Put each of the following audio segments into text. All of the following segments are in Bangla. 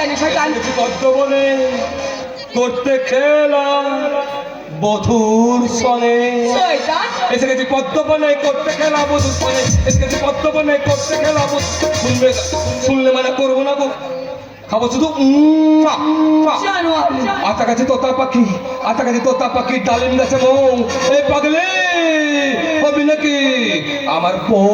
যায়নি শয়তান। পদ্ম বনে করতে খেলা বধুর সনে। এসে গেছি পদ্ম বনে করতে খেলা বধুর সনে। এসে গেছি পদ্ম বনে করতে খেলা শুনবে শুনলে মানে করব না গো। খাব শুধু আতা গাছে তোতা পাখি আতা গাছে তোতা পাখি ডালিম গাছে মৌ এই পাগলে হবি নাকি? আমার বউ।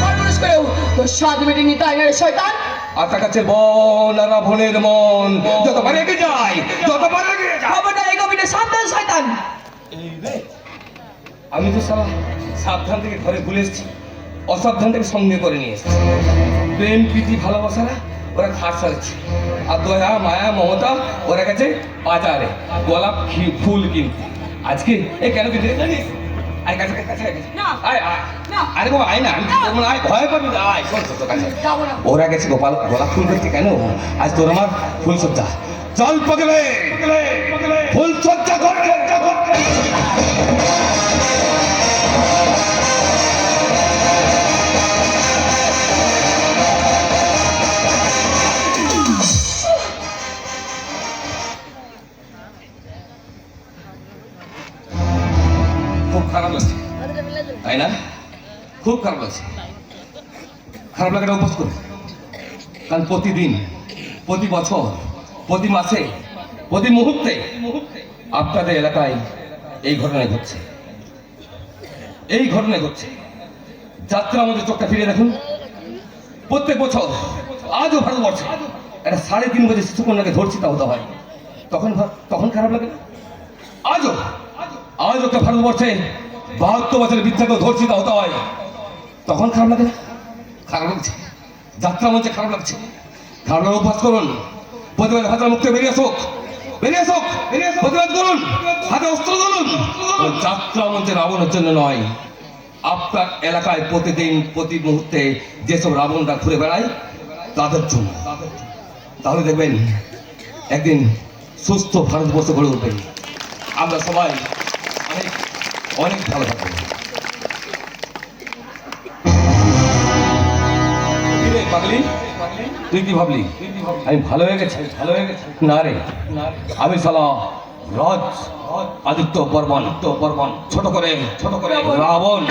সর্বনাশ করেও তোর স্বাদ মেটেনি তাই শয়তান। আতা কাছে বন আর রাবণের মন। যতবার এগিয়ে যায় যতবার এগিয়ে যায় খবরদার এই কবিতা সাবধান শয়তান। এই রে, আমি তো সালা সাবধান থেকে ঘরে ভুলে এসেছি। অসাবধান থেকে সঙ্গে করে নিয়ে এসেছি। প্রেম প্রীতি ভালোবাসারা ওরা খাট সারছে আর দয়া মায়া মমতা ওরা গেছে বাজারে। গোলাপ ফুল কিনতে। আজকে এ কেন কিনতে জানিস? আয় কাছে কাছে না। আয় না। আরে বাবা আয় না আমি তোর আয় ভয় পাবি না। আয় শোন তোর কাছে। যাব না। ওরা গেছে গোপাল গোলাপ ফুল করতে কেন? আজ তোর আমার ফুল সজ্জা চল পগলে ফুল সজ্জা কর খারাপ লাগছে। তাই না? খুব খারাপ লাগছে। খারাপ লাগাটা উপোস করে। কারণ প্রতিদিন, প্রতি বছর, প্রতি মাসে, প্রতি মুহূর্তে আপনাদের এলাকায় এই ঘটনা ঘটছে। এই ঘটনা ঘটছে। যাত্রা আমাদের চোখটা ফিরে দেখুন। প্রত্যেক বছর, আজও ভারতবর্ষে একটা সাড়ে তিন বছর শিশুকন্যাকে ধর্ষিত হতে হয়। তখন তখন খারাপ লাগে না? আজও আজ একটা ভারতবর্ষে বাহাত্তর বছরের বৃদ্ধাকেও ধর্ষিত হতে হয়। তখন খারাপ লাগে খারাপ লাগছে। যাত্রা মঞ্চে খারাপ লাগছে। খারাপ লাগা অভ্যাস করুন। প্রতিবাদ হাতের মুক্তি বেরিয়ে আসুক। বেরিয়ে আসুক। প্রতিবাদ করুন। হাতে অস্ত্র ধরুন যাত্রা মঞ্চে রাবণের জন্য নয়। আপনার এলাকায় প্রতিদিন, প্রতি মুহূর্তে যেসব রাবণরা ঘুরে বেড়ায়, তাদের জন্য। তাহলে দেখবেন, একদিন সুস্থ ভারতবর্ষ গড়ে উঠবে। আমরা সবাই অনেক অনেক ভালো থাকবেন তুই কি ভাবলি? আমি ভালো হয়ে গেছি। ভালো হয়ে গেছি না রে। আমি সালা রজ আদিত্য বর্মন আদিত্য বর্মন, ছোট করে ছোট করে, রাবণ।